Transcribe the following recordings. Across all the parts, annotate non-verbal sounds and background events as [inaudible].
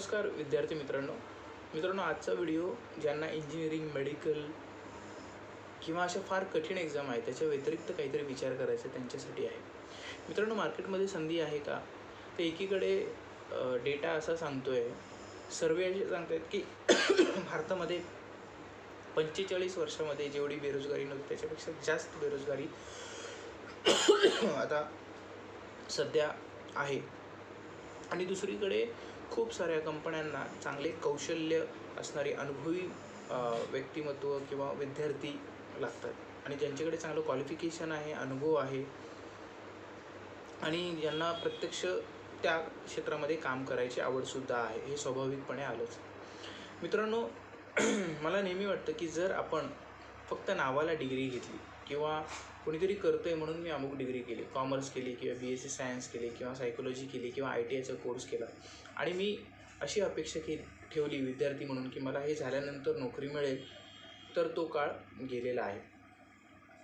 नमस्कार विद्यार्थी मित्रांनो. मित्रांनो आजचा व्हिडिओ ज्यांना इंजिनिअरिंग मेडिकल किंवा अशा फार कठीण एक्झाम आहे त्याच्या व्यतिरिक्त काहीतरी विचार करायचा त्यांच्यासाठी आहे. मित्रांनो मार्केटमध्ये संधी आहे का? तर एकीकडे डेटा असा सांगतो आहे सर्वे असे सांगत आहेत की [coughs] भारतामध्ये पंचेचाळीस वर्षामध्ये जेवढी बेरोजगारी नव्हती त्याच्यापेक्षा जास्त बेरोजगारी [coughs] आता सध्या आहे. आणि दुसरीकडे खूप साऱ्या कंपन्यांना चांगले कौशल्य असणारी अनुभवी व्यक्तिमत्व किंवा विद्यार्थी लागतात. आणि ज्यांच्याकडे चांगलं क्वालिफिकेशन आहे अनुभव आहे आणि ज्यांना प्रत्यक्ष त्या क्षेत्रामध्ये काम करायची आवडसुद्धा आहे हे स्वाभाविकपणे आलंच. मित्रांनो [clears throat] मला नेहमी वाटतं की जर आपण फक्त नावाला डिग्री घेतली किंवा कोणीतरी करतो आहे म्हणून मी अमुक डिग्री केली कॉमर्स केली किंवा बी एस सी सायन्स केली किंवा सायकोलॉजी केली किंवा आय टी आयचा कोर्स केला आणि मी अशी अपेक्षा के ठेवली विद्यार्थी म्हणून की मला हे झाल्यानंतर नोकरी मिळेल तर तो काळ गेलेला आहे.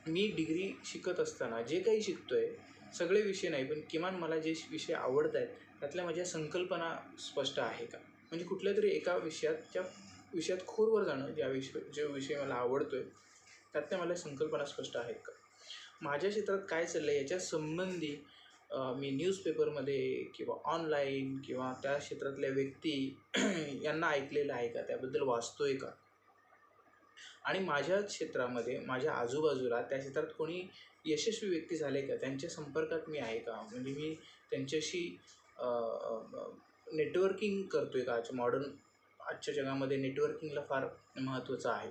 मी डिग्री शिकत असताना जे काही शिकतो आहे सगळे विषय नाही पण किमान मला जे विषय आवडत आहेत त्यातल्या माझ्या संकल्पना स्पष्ट आहे का? म्हणजे कुठल्या तरी एका विषयात त्या विषयात खोलवर जाणं ज्या विषय जो विषय मला आवडतो आहे त्यातल्या मला संकल्पना स्पष्ट आहेत का? माझ्या क्षेत्रात काय चाललं आहे याच्या संबंधी मी न्यूजपेपरमध्ये किंवा ऑनलाईन किंवा त्या क्षेत्रातल्या व्यक्ती [clears throat] यांना ऐकलेलं आहे का? त्याबद्दल वाचतो आहे का? आणि माझ्या क्षेत्रामध्ये माझ्या आजूबाजूला त्या क्षेत्रात कोणी यशस्वी व्यक्ती झाले का? त्यांच्या संपर्कात मी आहे का? म्हणजे मी त्यांच्याशी नेटवर्किंग करतो आहे का? आजच्या मॉडर्न आजच्या जगामध्ये नेटवर्किंगला फार महत्त्वाचं आहे.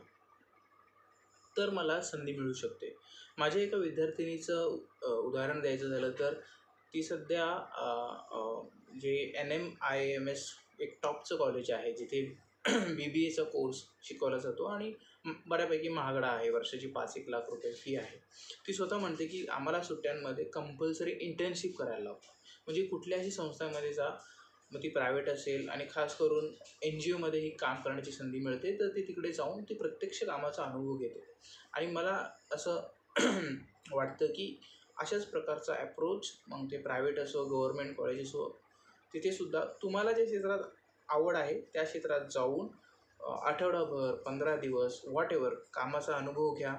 तर मला संधी मिळू शकते. माझ्या एका विद्यार्थिनीचं उदाहरण द्यायचं झालं तर ती सध्या जे N M I M S एक टॉपचं कॉलेज आहे जिथे बी बी एचा कोर्स शिकवला जातो आणि बऱ्यापैकी महागडा आहे वर्षाची पाच एक लाख रुपये फी आहे. ती स्वतः म्हणते की आम्हाला सुट्ट्यांमध्ये कंपल्सरी इंटर्नशिप करायला लावतो म्हणजे कुठल्याही संस्थांमध्ये जा मग ती प्रायव्हेट असेल आणि खास करून एन जी ओमध्येही काम करण्याची संधी मिळते तर ती तिकडे जाऊन ती प्रत्यक्ष कामाचा अनुभव घेते. आणि मला असं [clears throat] वाटतं की अशाच प्रकारचा ॲप्रोच मग ते प्रायव्हेट असो गव्हर्मेंट कॉलेज असो तिथेसुद्धा तुम्हाला ज्या क्षेत्रात आवड आहे त्या क्षेत्रात जाऊन आठवडाभर पंधरा दिवस वॉट एवर कामाचा अनुभव घ्या.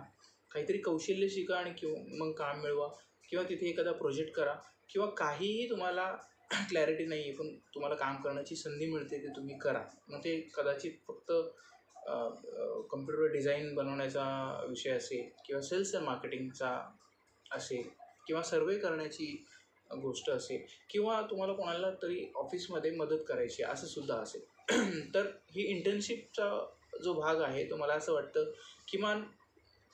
काहीतरी कौशल्य शिका आणि किंवा मग काम मिळवा. किंवा तिथे एखादा प्रोजेक्ट करा. किंवा काहीही तुम्हाला क्लॅरिटी नाही आहे पण तुम्हाला काम करण्याची संधी मिळते ते तुम्ही करा. मग ते कदाचित फक्त कम्प्युटर डिझाईन बनवण्याचा विषय असेल किंवा सेल्स अँड मार्केटिंगचा असेल किंवा सर्वे करण्याची गोष्ट असेल किंवा तुम्हाला कोणाला तरी ऑफिसमध्ये मदत करायची असं सुद्धा असेल. [clears throat] तर ही इंटर्नशिपचा जो भाग आहे तो मला असं वाटतं किमान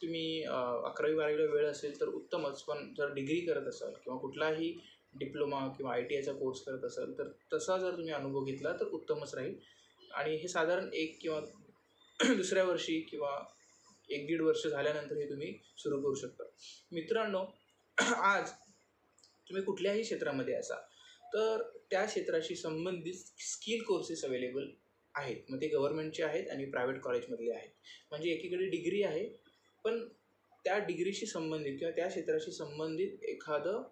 तुम्ही अकरावी बारावीला वेळ असेल तर उत्तमच पण जर डिग्री करत असाल किंवा कुठलाही डिप्लोमा किंवा आय टी आयचा कोर्स करत असाल तर तसा जर तुम्ही अनुभव घेतला तर उत्तमच राहील. आणि हे साधारण एक किंवा [clears throat] दुसऱ्या वर्षी किंवा एक दीड वर्ष झाल्यानंतर हे तुम्ही सुरू करू शकता. मित्रांनो [clears throat] आज तुम्ही कुठल्याही क्षेत्रामध्ये असा तर त्या क्षेत्राशी संबंधित स्किल कोर्सेस अवेलेबल आहेत. मग ते गव्हर्नमेंटचे आहेत आणि प्रायव्हेट कॉलेजमधले आहेत. म्हणजे एकीकडे डिग्री आहे पण त्या डिग्रीशी संबंधित किंवा त्या क्षेत्राशी संबंधित एखादं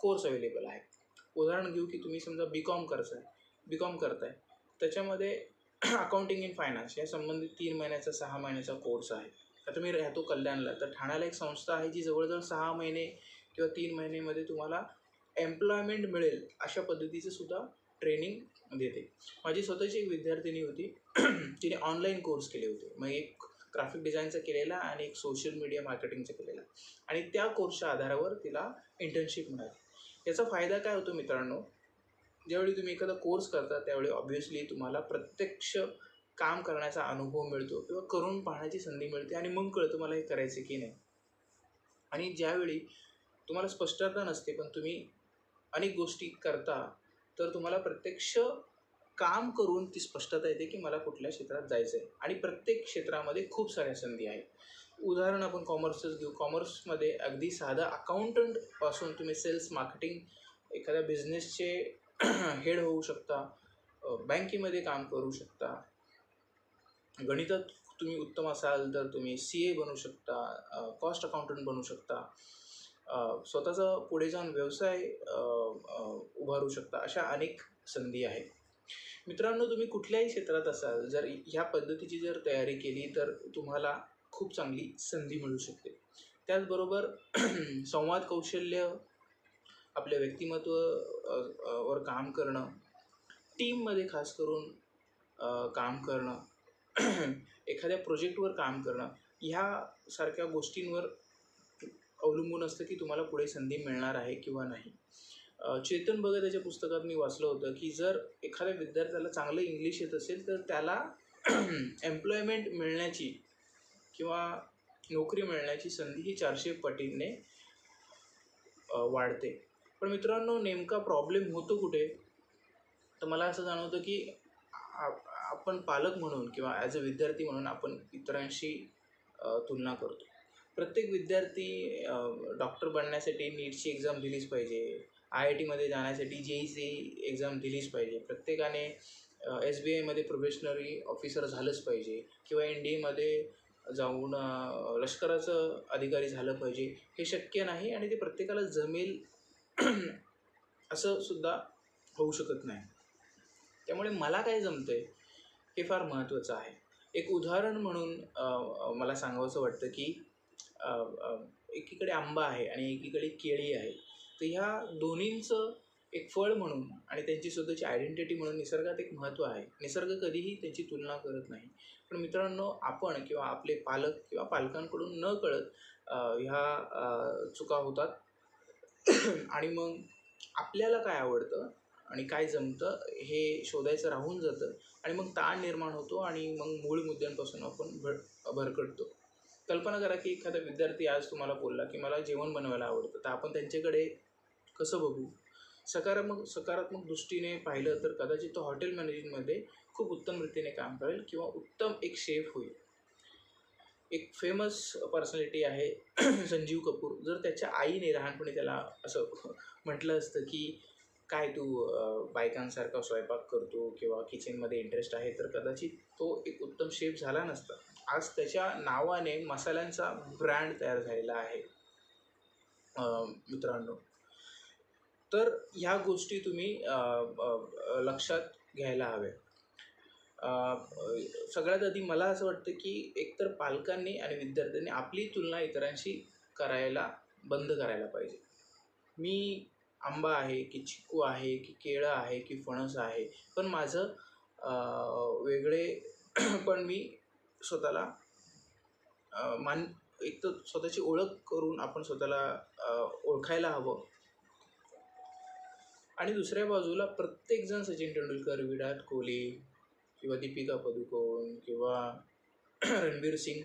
कोर्स अवेलेबल आहे. उदाहरण घेऊ की तुम्ही समजा बी कॉम करताय बी कॉम करताय. त्याच्यामध्ये अकाउंटिंग इन फायनान्स या संबंधित तीन महिन्याचा सहा महिन्याचा कोर्स आहे. आता मी राहतो कल्याणला तर ठाण्याला एक संस्था आहे जी जवळजवळ सहा महिने किंवा तीन महिन्यामध्ये तुम्हाला एम्प्लॉयमेंट मिळेल अशा पद्धतीचं सुद्धा ट्रेनिंग देते. माझी स्वतःची एक विद्यार्थिनी होती. [clears throat] तिने ऑनलाईन कोर्स केले होते. मग एक ग्राफिक डिझाईनचा केलेला आणि एक सोशल मीडिया मार्केटिंगचा केलेला. आणि त्या कोर्सच्या आधारावर तिला इंटर्नशिप मिळाली. याचा फायदा काय होतो मित्रांनो? ज्यावेळी तुम्ही एखादा कोर्स करता त्यावेळी ऑब्व्हियसली तुम्हाला प्रत्यक्ष काम करण्याचा अनुभव मिळतो किंवा करून पाहण्याची संधी मिळते आणि मग कळतं मला हे करायचं की नाही. आणि ज्यावेळी तुम्हाला स्पष्टता नसते पण तुम्ही अनेक गोष्टी करता तर तुम्हाला प्रत्यक्ष काम करून ती स्पष्टता येते की मला कुठल्या क्षेत्रात जायचं आहे आणि प्रत्येक क्षेत्रामध्ये खूप साऱ्या संधी आहेत. उदाहरण आपण कॉमर्सच घेऊ. कॉमर्समध्ये अगदी साधा अकाउंटंटपासून तुम्ही सेल्स मार्केटिंग एखाद्या बिझनेसचे हेड [clears throat] होऊ शकता बँकेमध्ये काम करू शकता. गणितात तुम्ही उत्तम असाल तर तुम्ही सी ए बनू शकता कॉस्ट अकाउंटंट बनू शकता. स्वतःचा पुढे जाऊन व्यवसाय उभारू शकता अशा अनेक संधी आहेत. मित्रांनो तुम्ही कुठल्याही क्षेत्रात असाल जर ह्या पद्धतीची जर तयारी केली तर तुम्हाला खूप चांगली संधी मिळू शकते. त्याचबरोबर [clears throat] संवाद कौशल्य आपल्या व्यक्तिमत्व वर काम करणं टीममध्ये खास करून काम करणं [clears throat] एखाद्या प्रोजेक्टवर काम करणं ह्यासारख्या गोष्टींवर अवलंबून असतं की तुम्हाला पुढे संधी मिळणार आहे किंवा नाही. चेतन भगत याच्या पुस्तकात मी वाचलं होतं की जर एखाद्या विद्यार्थ्याला चांगलं इंग्लिश येत असेल तर त्याला [clears throat] एम्प्लॉयमेंट मिळण्याची किंवा नोकरी मिळण्याची संधी ही चारशे पटीने वाढते. पण मित्रांनो नेमका प्रॉब्लेम होतो कुठे? तर मला असं जाणवतं की आप- आपण पालक म्हणून किंवा ॲज अ विद्यार्थी म्हणून आपण इतरांशी तुलना करतो. प्रत्येक विद्यार्थी डॉक्टर बनण्यासाठी नीटची एक्झाम दिलीच पाहिजे. आय आय टीमध्ये जाण्यासाठी जे सी एक्झाम दिलीच पाहिजे. प्रत्येकाने एस बी आयमध्ये प्रोफेशनरी ऑफिसर झालंच पाहिजे किंवा एन डी एमध्ये जाऊन लष्कराचं अधिकारी झालं पाहिजे हे शक्य नाही आणि ते प्रत्येकाला जमेल [clears throat] असं सुद्धा होऊ शकत नाही. त्यामुळे मला काय जमतं आहे हे फार महत्त्वाचं आहे. एक उदाहरण म्हणून मला सांगावंसं वाटतं की एकीकडे आंबा आहे आणि एकीकडे केळी आहे. तर ह्या दोन्हींचं एक फळ म्हणून आणि त्यांची स्वतःची आयडेंटिटी म्हणून निसर्गात एक महत्त्व आहे. निसर्ग कधीही त्यांची तुलना करत नाही. पण मित्रांनो आपण किंवा आपले पालक किंवा पालकांकडून न कळत ह्या चुका होतात. [clears throat] आणि मग आपल्याला काय आवडतं आणि काय जमतं हे शोधायचं राहून जातं. आणि मग ताण निर्माण होतो आणि मग मूळ मुद्द्यांपासून आपण भर भरकटतो. कल्पना करा की एखादा विद्यार्थी आज तुम्हाला बोलला की मला जेवण बनवायला आवडतं तर आपण त्यांच्याकडे कसं बघू? सकारात्मक सकारात्मक दृष्टीने पाहिलं तर कदाचित तो हॉटेल मॅनेजमेंटमध्ये खूप उत्तम रीतीने काम करेल किंवा उत्तम एक शेफ होईल. एक फेमस पर्सनॅलिटी आहे [clears throat] संजीव कपूर. जर त्याच्या आईने लहानपणी त्याला असं [laughs] म्हटलं असतं की काय तू बायकांसारखा स्वयंपाक करतो किंवा किचनमध्ये इंटरेस्ट आहे तर कदाचित तो एक उत्तम शेफ झाला नसता. आज त्याच्या नावाने मसाल्यांचा ब्रँड तयार झालेला आहे. मित्रांनो. तर ह्या गोष्टी तुम्ही लक्षात घ्यायला हव्या. सगळ्यात आधी मला असं वाटतं की एकतर पालकांनी आणि विद्यार्थ्यांनी आपली तुलना इतरांशी करायला बंद करायला पाहिजे. मी आंबा आहे की चिकू आहे की केळं आहे की फणस आहे पण माझं वेगळे पण मी स्वतःला मान एक तर स्वतःची ओळख करून आपण स्वतःला ओळखायला हवं. आणि दुसऱ्या बाजूला प्रत्येकजण सचिन तेंडुलकर विराट कोहली किंवा दीपिका पदुकोण किंवा [clears throat] रणबीर सिंग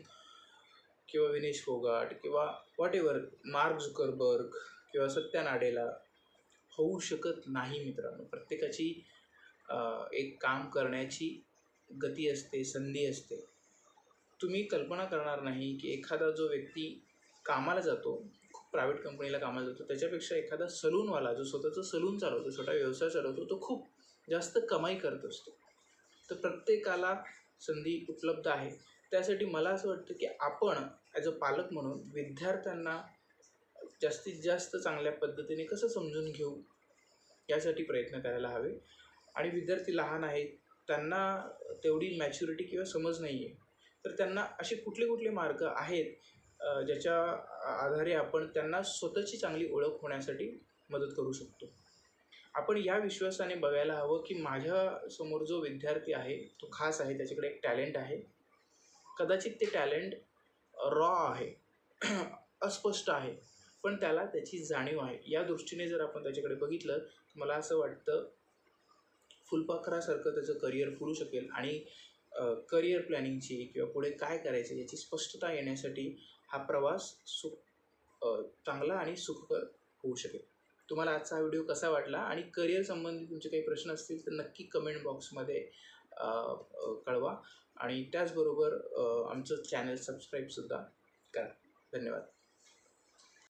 किंवा विनेश फोगाट किंवा वॉट एव्हर मार्क झुकरबर्ग किंवा सत्या नाडेला होऊ शकत नाही मित्रांनो. प्रत्येकाची एक काम करण्याची गती असते संधी असते. तुम्ही कल्पना करणार नाही की एखादा जो व्यक्ती कामाला जातो खूप प्रायव्हेट कंपनीला कामाला जातो त्याच्यापेक्षा एखादा सलूनवाला जो स्वतःचं सलून चालवतो छोटा व्यवसाय चालवतो तो खूप जास्त कमाई करत असतो. तर प्रत्येकाला संधी उपलब्ध आहे. त्यासाठी मला असं वाटतं की आपण ॲज अ पालक म्हणून विद्यार्थ्यांना जास्तीत जास्त चांगल्या पद्धतीने कसं समजून घेऊ यासाठी प्रयत्न करायला हवे. आणि विद्यार्थी लहान आहेत त्यांना तेवढी मॅच्युरिटी किंवा समज नाही आहे तर त्यांना असे कुठले कुठले मार्ग आहेत ज्याच्या आधारे आपण त्यांना स्वतःची चांगली ओळख होण्यासाठी मदत करू शकतो? आपण या विश्वासाने बघायला हवं की माझ्यासमोर जो विद्यार्थी आहे तो खास आहे त्याच्याकडे एक टॅलेंट आहे. कदाचित ते टॅलेंट रॉ आहे [clears throat] अस्पष्ट आहे पण त्याला त्याची जाणीव आहे. या दृष्टीने जर आपण त्याच्याकडे बघितलं तर मला असं वाटतं फुलपाखरासारखं त्याचं करिअर फुलू शकेल आणि करिअर प्लॅनिंगची किंवा पुढे काय करायचं याची स्पष्टता येण्यासाठी हा प्रवास सुख चांगला आणि सुखकर होऊ शकेल. तुम्हाला आजचा हा व्हिडिओ कसा वाटला आणि करिअर संबंधी तुमचे काही प्रश्न असतील तर नक्की कमेंट बॉक्समध्ये कळवा. आणि त्याचबरोबर आमचं चॅनल सबस्क्राईबसुद्धा करा. धन्यवाद.